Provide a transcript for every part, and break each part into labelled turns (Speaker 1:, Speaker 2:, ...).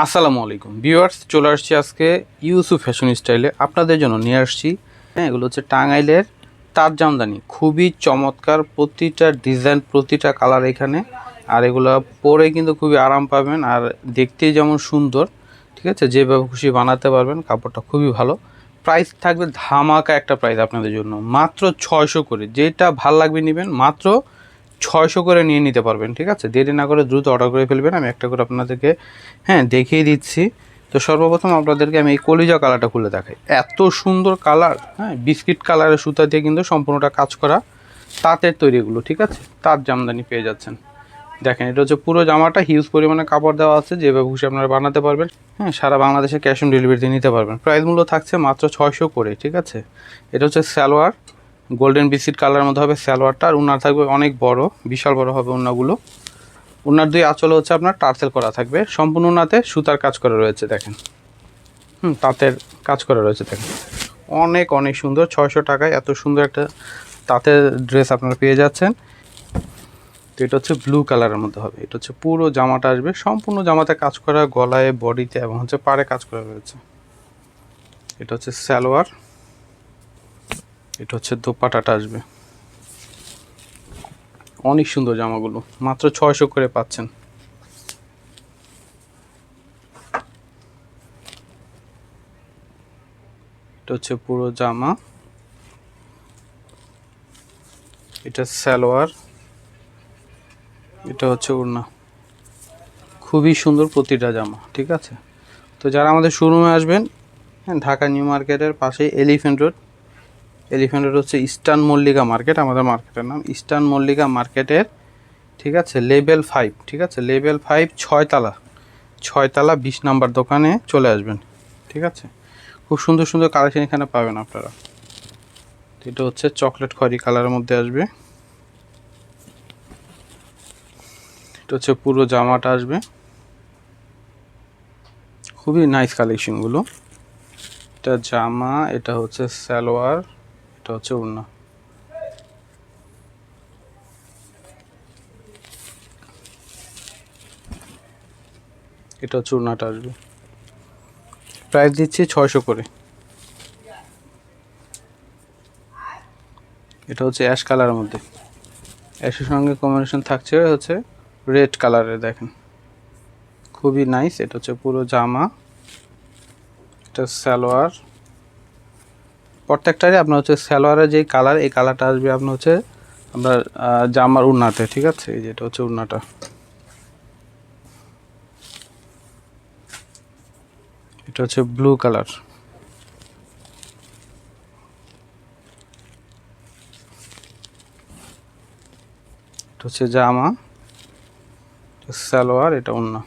Speaker 1: আসসালামু আলাইকুম। ভিউয়ার্স, চলে আসছি আজকে ইউসুফ ফ্যাশন স্টাইলে। আপনাদের জন্য নিয়ে আসছি হ্যাঁ এগুলো হচ্ছে টাঙ্গাইলের তার জামদানি। খুবই চমৎকার, প্রতিটা ডিজাইন, প্রতিটা কালার এখানে। আর এগুলো পরে কিন্তু খুবই আরাম পাবেন আর দেখতেই যেমন সুন্দর, ঠিক আছে? যেভাবে খুশি বানাতে পারবেন, কাপড়টা খুবই ভালো। প্রাইস থাকবে ধামাকা একটা প্রাইস আপনাদের জন্য। মাত্র ছয়শো করে। যেটা ভালো লাগবে নেবেন, মাত্র ছয়শো করে নিয়ে নিতে পারবেন, ঠিক আছে? দেরি না করে দ্রুত অর্ডার করে ফেলবেন। আমি একটা করে আপনাদেরকে হ্যাঁ দেখিয়ে দিচ্ছি। তো সর্বপ্রথম আপনাদেরকে আমি এই কলিজা কালারটা খুলে দেখাই। এত সুন্দর কালার হ্যাঁ বিস্কিট কালারের সুতা দিয়ে কিন্তু সম্পূর্ণটা কাজ করা তাঁতের তৈরি এগুলো ঠিক আছে? তাঁত জামদানি পেয়ে যাচ্ছেন। দেখেন, এটা হচ্ছে পুরো জামাটা হিউজ পরিমাণে কাপড় দেওয়া আছে, যেভাবে খুশি আপনারা বানাতে পারবেন। হ্যাঁ সারা বাংলাদেশে ক্যাশ অন ডেলিভারিতে নিতে পারবেন। প্রাইস মূল্য থাকছে মাত্র ছয়শো করে, ঠিক আছে? এটা হচ্ছে সালোয়ার গোল্ডেন বিস্কিট কালারের মধ্যে হবে সালোয়ারটা, আর উনার থাকবে অনেক বড়, বিশাল বড় হবে উন্নাগুলো। উনার দুই আঁচলে হচ্ছে আপনার টার্সেল করা থাকবে। সম্পূর্ণ উনাতে সুতার কাজ করা রয়েছে, দেখেন। হুম, তাঁতের কাজ করা রয়েছে, দেখেন। অনেক অনেক সুন্দর, ছয়শো টাকায় এত সুন্দর একটা তাঁতের ড্রেস আপনারা পেয়ে যাচ্ছেন। তো এটা হচ্ছে ব্লু কালারের মধ্যে হবে। এটা হচ্ছে পুরো জামাটা আসবে, সম্পূর্ণ জামাতে কাজ করা গলায় বডিতে এবং হচ্ছে পাড়ে কাজ করা রয়েছে। এটা হচ্ছে সালোয়ার। এটা হচ্ছে দোপাটাটা আসবে। অনেক সুন্দর জামাগুলো, মাত্র ছয়শো করে পাচ্ছেন। এটা হচ্ছে পুরো জামা। এটা সালোয়ার। এটা হচ্ছে ওড়না। খুবই সুন্দর প্রতিটা জামা, ঠিক আছে? তো যারা আমাদের শোরুমে আসবেন হ্যাঁ ঢাকা নিউ মার্কেটের পাশেই এলিফেন্ট রোড এলিফেন্ট রোড হচ্ছে ইস্টার্ন মল্লিকা মার্কেট, আমাদের মার্কেটের নাম ইস্টার্ন মল্লিকা মার্কেটের, ঠিক আছে লেভেল ফাইভ, ঠিক আছে লেভেল ফাইভ ছয়তলা ছয়তলা বিশ নাম্বার দোকানে চলে আসবেন, ঠিক আছে? খুব সুন্দর সুন্দর কালেকশন এখানে পাবেন আপনারা। এটা হচ্ছে চকলেট খয়রি কালারের মধ্যে আসবে। এটা হচ্ছে পুরো জামাটা আসবে। খুবই নাইস কালেকশনগুলো এটা জামা, এটা হচ্ছে সালোয়ার। এটা হচ্ছে এটা হচ্ছে ওড়নাটা আসবে। প্রাইস দিচ্ছি ছয়শো করে। এটা হচ্ছে অ্যাশ কালারের মধ্যে। অ্যাশের সঙ্গে কম্বিনেশন থাকছে হচ্ছে রেড কালারের, দেখেন। খুবই নাইস এটা হচ্ছে পুরো জামা। এটা সালোয়ার। প্রত্যেকটারই আপনার হচ্ছে সালোয়ারের যে কালার এই কালারটা আসবে আপনার হচ্ছে আপনার জামার উন্নাতে, ঠিক আছে? এই যেটা হচ্ছে উন্নাটা। এটা হচ্ছে ব্লু কালার এটা হচ্ছে জামা সালোয়ার, এটা উন্না।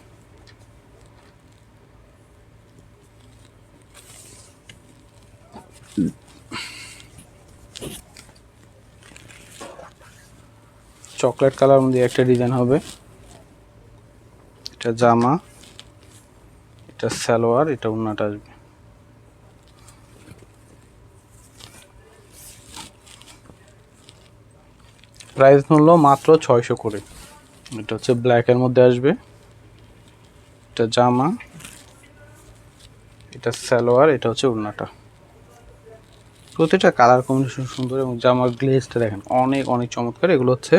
Speaker 1: চকলেট কালার মধ্যে একটা ডিজাইন হবে। এটা জামা, এটা সালোয়ার, এটা উন্নাটা আসবে। প্রাইস মূল্য মাত্র ছয়শো করে। এটা হচ্ছে ব্ল্যাকের মধ্যে আসবে। এটা জামা, এটা সালোয়ার, এটা হচ্ছে উন্নাটা প্রতিটা কালার কম্বিনেশন সুন্দর এবং জামার গ্লেজটা দেখেন, অনেক অনেক চমৎকার। এগুলো হচ্ছে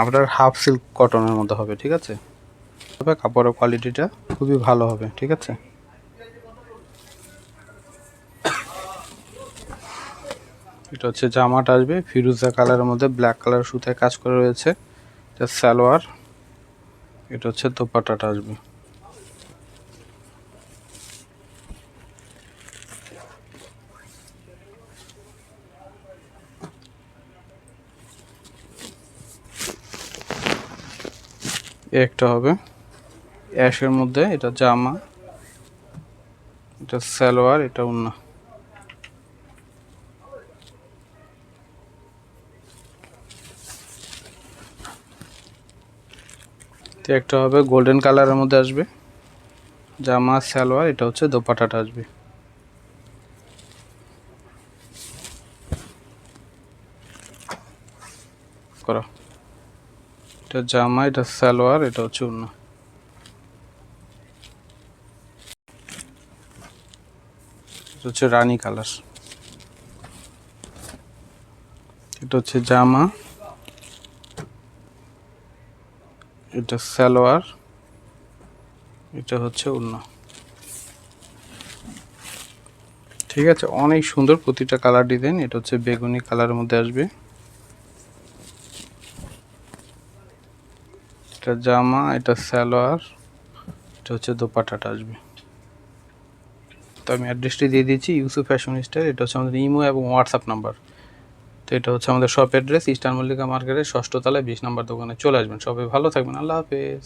Speaker 1: আপনার হাফ সিল্ক কটনের মধ্যে হবে, ঠিক আছে? তবে কাপড়ের কোয়ালিটিটা খুবই ভালো হবে, ঠিক আছে? এটা হচ্ছে জামাটা আসবে ফিরুজা কালারের মধ্যে ব্ল্যাক কালার সুতায় কাজ করে রয়েছে। এটা সালোয়ার, এটা হচ্ছে দোপাট্টাটা আসবে। একটা হবে। অ্যাশের মধ্যে এটা জামা, এটা সালোয়ার, এটা উন্না। একটা হবে গোল্ডেন কালারের মধ্যে আসবে। জামা, সালোয়ার, এটা হচ্ছে দোপাটাটা আসবে। করা। এটা জামা, এটা সালোয়ার, এটা হচ্ছে অন্য এটা হচ্ছে রানী কালার। এটা হচ্ছে জামা। এটা সালোয়ার। এটা হচ্ছে অন্য ঠিক আছে, অনেক সুন্দর প্রতিটা কালার ডিজাইন। এটা হচ্ছে বেগুনি কালারের মধ্যে আসবে। এটা জামা, এটা সালোয়ার, এটা হচ্ছে দোপাটাটা আসবে। তো আমি অ্যাড্রেসটি দিয়ে দিচ্ছি ইউসুফ ফ্যাশন স্টাইল এটা হচ্ছে আমাদের ইমো এবং হোয়াটসঅ্যাপ নাম্বার তো এটা হচ্ছে আমাদের শপ অ্যাড্রেস ইস্টার মল্লিকা মার্কেটের ষষ্ঠ তলায় বিশ নাম্বার দোকানে চলে আসবেন। সবাই ভালো থাকবেন, আল্লাহ হাফেজ।